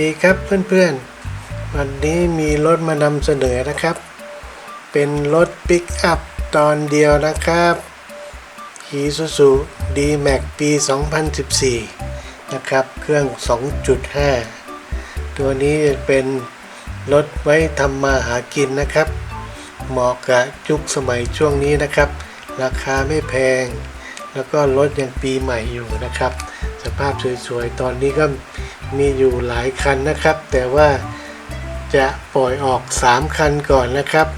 ดีครับเพื่อนๆ วันนี้มีรถมานำเสนอนะครับ เป็นรถปิกอัพตอนเดียวนะครับฮีซูซูดีแม็กปี 2014 นะครับ เครื่อง 2.5 ตัวนี้เป็นรถไว้ทำมาหากินนะครับ เหมาะกับยุคสมัยช่วงนี้นะครับ ราคาไม่แพง แล้วก็รถยังปีใหม่อยู่นะครับ สภาพสวยๆ ตอนนี้ก็มีอยู่หลายคันนะครับ แต่ว่าจะปล่อยออก 3 คันก่อนนะครับ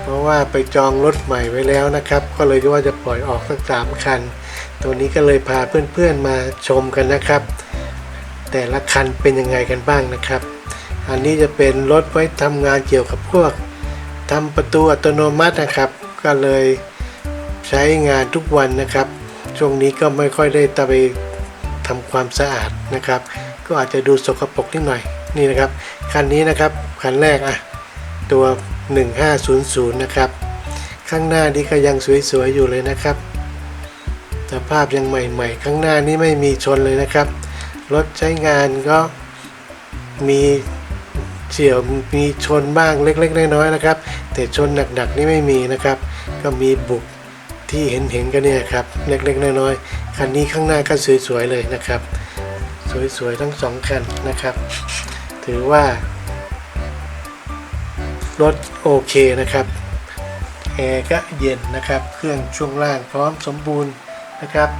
เพราะว่าไปจองรถใหม่ไว้แล้วนะครับ ก็เลยว่าจะปล่อยออกสักสามคัน ตัวนี้ก็เลยพาเพื่อนๆมาชมกันนะครับ แต่ละคันเป็นยังไงกันบ้างนะครับ อันนี้จะเป็นรถไว้ทำงานเกี่ยวกับพวกทำประตูอัตโนมัตินะครับ ก็เลย ใช้งานทุกวันนะครับ ช่วงนี้ก็ไม่ค่อยได้ตะไปทำความสะอาดนะครับ ก็อาจจะดูสกปรกนิดหน่อยนี่นะครับคันนี้นะครับคันแรกอะตัว 1500 นะครับ ข้างหน้านี่ก็ยังสวยๆอยู่เลยนะครับสภาพยังใหม่ ๆ ข้างหน้านี่ไม่มีชนเลยนะครับ รถใช้งานก็มีเฉียวมีชนบ้างเล็กๆน้อยๆนะครับ แต่ชนหนักๆนี่ไม่มีนะครับ ก็มีบุก ที่เห็นๆกันเนี่ยครับเล็กๆน้อยๆคันนี้ข้างหน้าก็สวยๆเลยนะครับ สวยๆทั้งสองคันนะครับ ถือว่ารถโอเคนะครับแอร์ก็เย็นนะครับ เครื่องช่วงล่างพร้อมสมบูรณ์นะครับ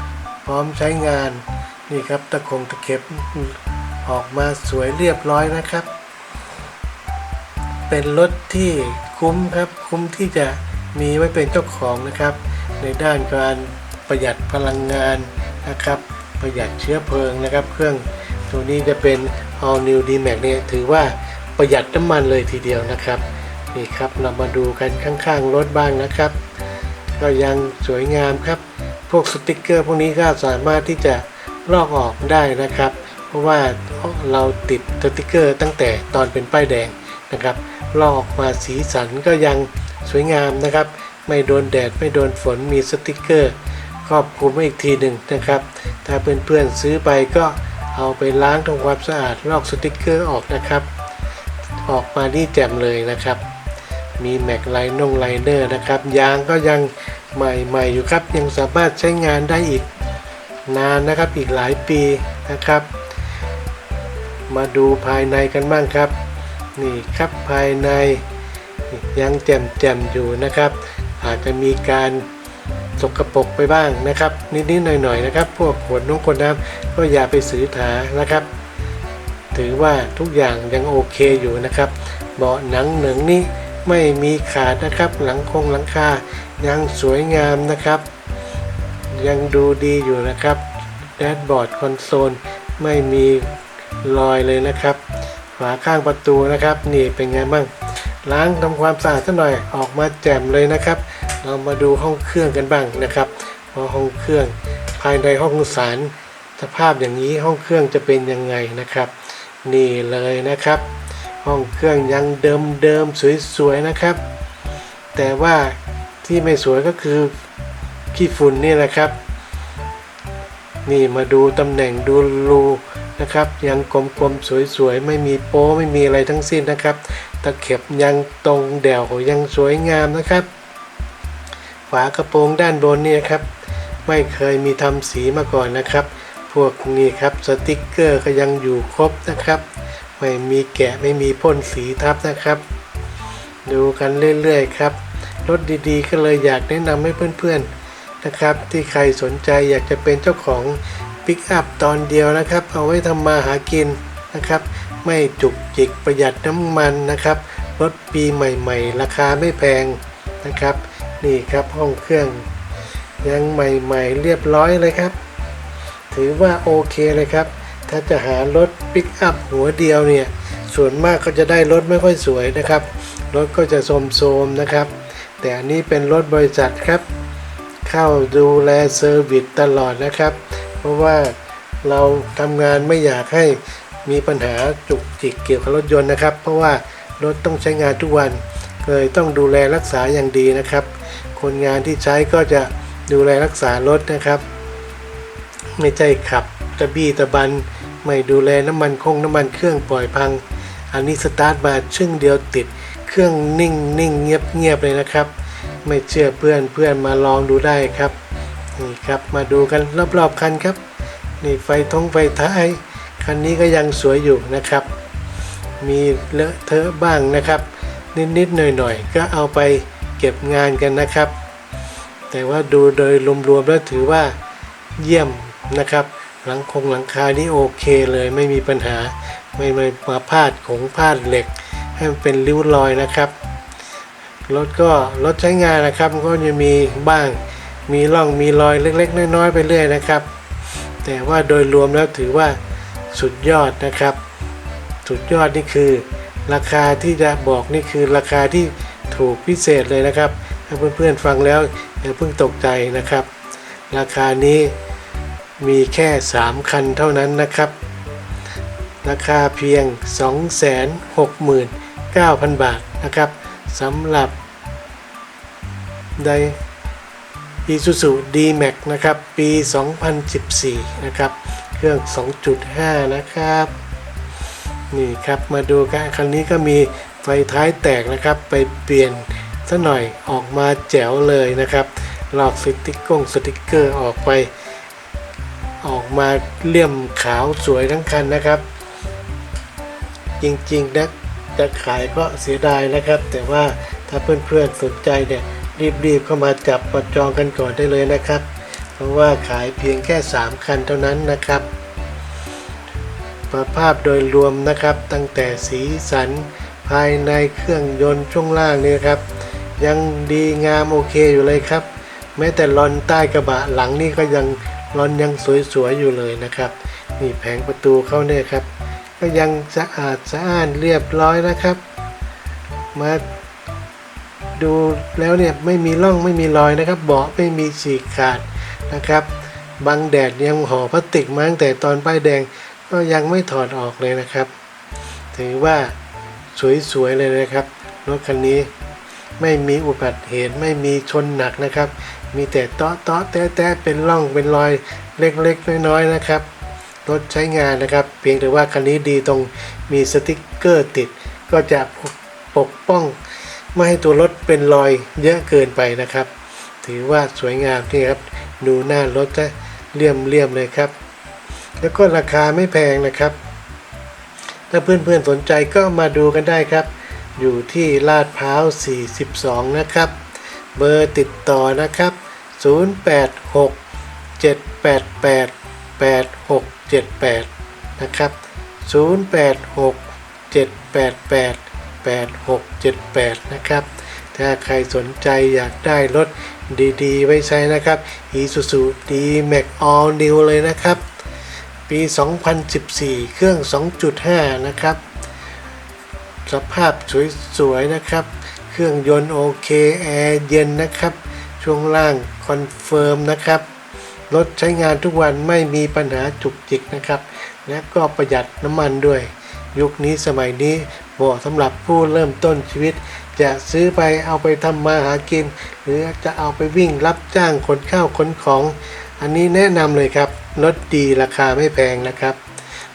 พร้อมใช้งานนี่ครับตะคงตะเข็บออกมาสวยเรียบร้อยนะครับ เป็นรถที่คุ้มครับ คุ้มที่จะมีไว้เป็นเจ้าของนะครับ ในด้านการประหยัดพลังงานนะครับ ประหยัดเชื้อเพลิงนะครับ เครื่องตัวนี้จะเป็น All New D-Max เนี่ยถือว่าประหยัดน้ำมันเลยทีเดียวนะครับนี่ครับเรามาดูกันข้างๆรถบ้างนะครับ ก็ยังสวยงามครับ พวกสติกเกอร์พวกนี้ก็สามารถที่จะลอกออกได้นะครับ เพราะว่าเราติดสติกเกอร์ตั้งแต่ตอนเป็นป้ายแดงนะครับ ลอกออกมาสีสันก็ยังสวยงามนะครับ ไม่โดนแดดไม่โดนฝนมีสติกเกอร์ครอบคลุมอีกทีหนึ่งนะครับ ถ้าเพื่อนๆซื้อไปก็เอาไปล้างทำความสะอาดลอกสติกเกอร์ออกนะครับ ออกมานี่แจ่มเลยนะครับ มีแม็กไลนงไลเนอร์นะครับ ยางก็ยังใหม่ๆอยู่ครับ ยังสามารถใช้งานได้อีกนานนะครับอีกหลายปีนะครับ มาดูภายในกันบ้างครับ นี่ครับภายในยังแจ่มๆอยู่นะครับ อาจจะมีการสกรปรกไปบ้างนะครับ นิดๆหน่อยๆนะครับ พวกขวดน้ำขวดน้ำก็อย่าไปสือถานะครับ ถือว่าทุกอย่างยังโอเคอยู่นะครับ เบาะหนังเหนึ่งนี่ไม่มีขาดนะครับ หลังคงหลังคายังสวยงามนะครับ ยังดูดีอยู่นะครับแดชบอร์ดคอนโซลไม่มีรอยเลยนะครับฝาข้างประตูนะครับ นี่เป็นไงบ้างล้างทำความสะอาดสักหน่อยออกมาแจ่มเลยนะครับ เรามาดูห้องเครื่องกันบ้างนะครับพอห้องเครื่องภายในห้องสารสภาพอย่างนี้ห้องเครื่องจะเป็นยังไงนะครับ นี่เลยนะครับ ห้องเครื่องยังเดิมเดิมๆสวยๆนะครับ แต่ว่าที่ไม่สวยก็คือขี้ฝุ่นนี่แหละครับ นี่มาดูตำแหน่งดูรูนะครับ ยังกลมๆสวยๆไม่มีโป้ไม่มีอะไรทั้งสิ้นนะครับตะเข็บยังตรงแดวยังสวยงามนะครับ ฝากระโปรงด้านบนเนี่ยครับไม่เคยมีทำสีมาก่อนนะครับ พวกนี้ครับสติกเกอร์ก็ยังอยู่ครบนะครับ ไม่มีแกะไม่มีพ่นสีทับนะครับ ดูกันเรื่อยๆครับรถดีๆ ก็เลยอยากแนะนำให้เพื่อนๆนะครับ ที่ใครสนใจอยากจะเป็นเจ้าของปิกอัพตอนเดียวนะครับ เอาไว้ทำมาหากินนะครับ ไม่จุกจิกประหยัดน้ำมันนะครับ รถปีใหม่ ๆ ราคาไม่แพงนะครับ นี่ครับห้องเครื่องยังใหม่ๆเรียบร้อยเลยครับ ถือว่าโอเคเลยครับ ถ้าจะหารถปิกอัพหัวเดียวเนี่ย ส่วนมากก็จะได้รถไม่ค่อยสวยนะครับ รถก็จะโทรมๆนะครับ แต่อันนี้เป็นรถบริษัทครับ เข้าดูแลเซอร์วิสตลอดนะครับ เพราะว่าเราทำงานไม่อยากให้มีปัญหาจุกจิกเกี่ยวกับรถยนต์นะครับ เพราะว่ารถต้องใช้งานทุกวันเลยต้องดูแลรักษาอย่างดีนะครับ คนงานที่ใช้ก็จะดูแลรักษารถนะครับ ไม่ใช่ขับตะบี้ตะบัน ไม่ดูแลน้ำมันคงน้ำมันเครื่องปล่อยพัง อันนี้สตาร์ทมาชึ่งเดียวติด เครื่องนิ่งนิ่งเงียบเงียบเลยนะครับ ไม่เชื่อเพื่อนเพื่อนมาลองดูได้ครับนี่ครับมาดูกันรอบๆคันครับ นี่ไฟท้องไฟท้าย คันนี้ก็ยังสวยอยู่นะครับ มีเลอะเทอะบ้างนะครับ นิดๆหน่อยๆก็เอาไป เก็บงานกันนะครับ แต่ว่าดูโดยรวมๆแล้วถือว่าเยี่ยมนะครับ หลังคงหลังคานี่โอเคเลยไม่มีปัญหาไม่ไม่มาพาดของพาดเหล็ก ให้มันเป็นริ้วรอยนะครับรถก็รถใช้งานนะครับก็จะมีบ้างมีร่องมีรอยเล็ก ๆ น้อยๆไปเรื่อยนะครับ แต่ว่าโดยรวมแล้วถือว่าสุดยอดนะครับ สุดยอดนี่คือ ราคาที่จะบอกนี่คือราคาที่ ถูกพิเศษเลยนะครับถ้าเพื่อนๆฟังแล้วอย่าเพิ่งตกใจนะครับ ราคานี้มีแค่ 3 คันเท่านั้นนะครับ ราคาเพียง 269,000 บาทนะครับสำหรับได Isuzu D-Max นะครับ ปี 2014 นะครับ เครื่อง 2.5 นะครับ นี่ครับ มาดูกันคันนี้ก็มี ไฟท้ายแตกนะครับ ไปเปลี่ยนซะหน่อยออกมาแจ๋วเลยนะครับ หลอกสติกกงสติกเกอร์ออกไป ออกมาเลี่ยมขาวสวยทั้งคันนะครับ จริงๆนะจะขายก็เสียดายนะครับ แต่ว่าถ้าเพื่อนๆสนใจเนี่ยรีบๆเข้ามาจับมาจองกันก่อนได้เลยนะครับ เพราะว่าขายเพียงแค่ 3 คันเท่านั้นนะครับสภาพโดยรวมนะครับตั้งแต่สีสันายในเครื่องยนต์ช่วงล่างนี่ครับ ยังดีงามโอเคอยู่เลยครับ แม้แต่ลอนใต้กระบะหลังนี่ก็ยังลอนยังสวยๆอยู่เลยนะครับนี่แผงประตูเข้าเนี่ยครับ ก็ยังสะอาดสะอ้านเรียบร้อยนะครับ มาดูแล้วเนี่ยไม่มีร่องไม่มีรอยนะครับ เบาะไม่มีฉีกขาดนะครับบังแดดยังห่อพลาสติกมาตั้งแต่ตอนป้ายแดงก็ยังไม่ถอดออกเลยนะครับ ถือว่า สวยๆเลยนะครับรถคันนี้ไม่มีอุบัติเหตุไม่มีชนหนักนะครับ มีแต่เตาะเตาะแตะแตะเป็นร่องเป็นรอยเล็กๆน้อยๆนะครับรถใช้งานนะครับ เพียงแต่ว่าคันนี้ดีตรงมีสติกเกอร์ติด ก็จะปกป้องไม่ให้ตัวรถเป็นรอยเยอะเกินไปนะครับ ถือว่าสวยงามนี่ครับ ดูหน้ารถจะเลี่ยมเลี่ยมๆเลยครับ แล้วก็ราคาไม่แพงนะครับ ถ้าเพื่อนๆสนใจก็มาดูกันได้ครับ อยู่ที่ลาดพร้าว 42 นะครับ เบอร์ติดต่อนะครับ 086 788 8678 นะครับ 086 788 8678 นะครับ ถ้าใครสนใจอยากได้รถดีๆ ไว้ใช้นะครับ Isuzu D-Max All New เลยนะครับ ปี 2014 เครื่อง 2.5 นะครับ สภาพสวยๆ นะครับ เครื่องยนต์โอเค แอร์เย็นนะครับ ช่วงล่างคอนเฟิร์มนะครับ รถใช้งานทุกวันไม่มีปัญหาจุกจิกนะครับ และก็ประหยัดน้ำมันด้วย ยุคนี้สมัยนี้เหมาะสำหรับผู้เริ่มต้นชีวิต จะซื้อไปเอาไปทำมาหากิน หรือจะเอาไปวิ่งรับจ้างขนข้าวขนของ อันนี้แนะนำเลยครับรถดีราคาไม่แพงนะครับ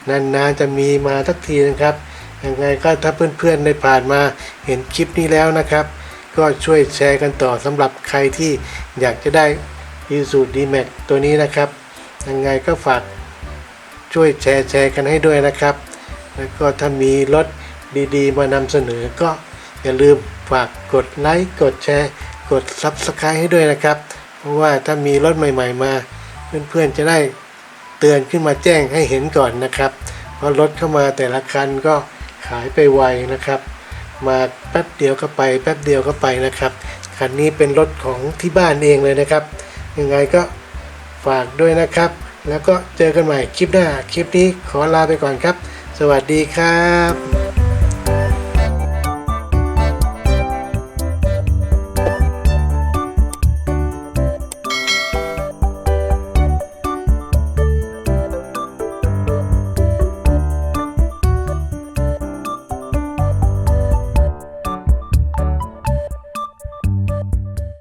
นานๆจะมีมาสักทีนะครับยังไงก็ถ้าเพื่อนๆได้ผ่านมาเห็นคลิปนี้แล้วนะครับ ก็ช่วยแชร์กันต่อสำหรับใครที่อยากจะได้ i s u d m a x ตัวนี้นะครับยังไงก็ฝากช่วยแชร์แชร์กันให้ด้วยนะครับ แล้วก็ถ้ามีรถดีๆ มานำเสนอก็อย่าลืมฝากกดไลค์กดแชร์ กด Subscribe ให้ด้วยนะครับ เพราะว่าถ้ามีรถใหม่ ๆ มา เพื่อนๆจะได้เตือนขึ้นมาแจ้งให้เห็นก่อนนะครับ เพราะรถเข้ามาแต่ละคันก็ขายไปไวนะครับ มาแป๊บเดียวก็ไป แป๊บเดียวก็ไปนะครับ คันนี้เป็นรถของที่บ้านเองเลยนะครับ ยังไงก็ฝากด้วยนะครับ แล้วก็เจอกันใหม่คลิปหน้า คลิปนี้ขอลาไปก่อนครับ สวัสดีครับ